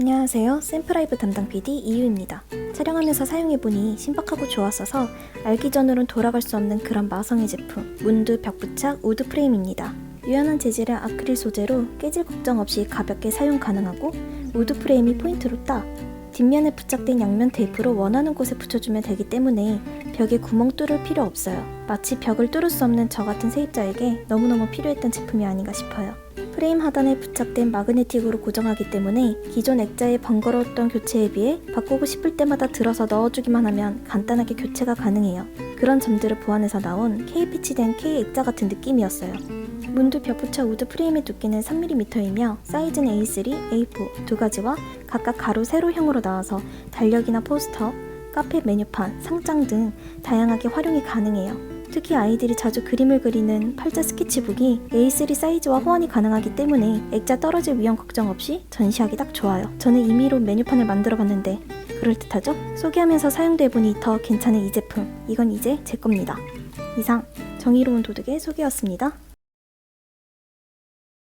안녕하세요. 샘플라이브 담당 PD 이유입니다. 촬영하면서 사용해보니 신박하고 좋았어서 알기 전으론 돌아갈 수 없는 그런 마성의 제품 문드 벽부착 우드 프레임입니다. 유연한 재질의 아크릴 소재로 깨질 걱정 없이 가볍게 사용 가능하고 우드 프레임이 포인트로 딱 뒷면에 부착된 양면 테이프로 원하는 곳에 붙여주면 되기 때문에 벽에 구멍 뚫을 필요 없어요. 마치 벽을 뚫을 수 없는 저 같은 세입자에게 너무너무 필요했던 제품이 아닌가 싶어요. 프레임 하단에 부착된 마그네틱으로 고정하기 때문에 기존 액자의 번거로웠던 교체에 비해 바꾸고 싶을 때마다 들어서 넣어주기만 하면 간단하게 교체가 가능해요. 그런 점들을 보완해서 나온 K 피치된 K 액자 같은 느낌이었어요. 문두 벽부차 우드 프레임의 두께는 3mm이며 사이즈는 A3, A4 두 가지와 각각 가로 세로형으로 나와서 달력이나 포스터, 카페 메뉴판, 상장 등 다양하게 활용이 가능해요. 특히 아이들이 자주 그림을 그리는 팔자 스케치북이 A3 사이즈와 호환이 가능하기 때문에 액자 떨어질 위험 걱정 없이 전시하기 딱 좋아요. 저는 임의로 메뉴판을 만들어 봤는데 그럴듯하죠? 소개하면서 사용돼 보니 더 괜찮은 이 제품. 이건 이제 제 겁니다. 이상 정의로운 도둑의 소개였습니다.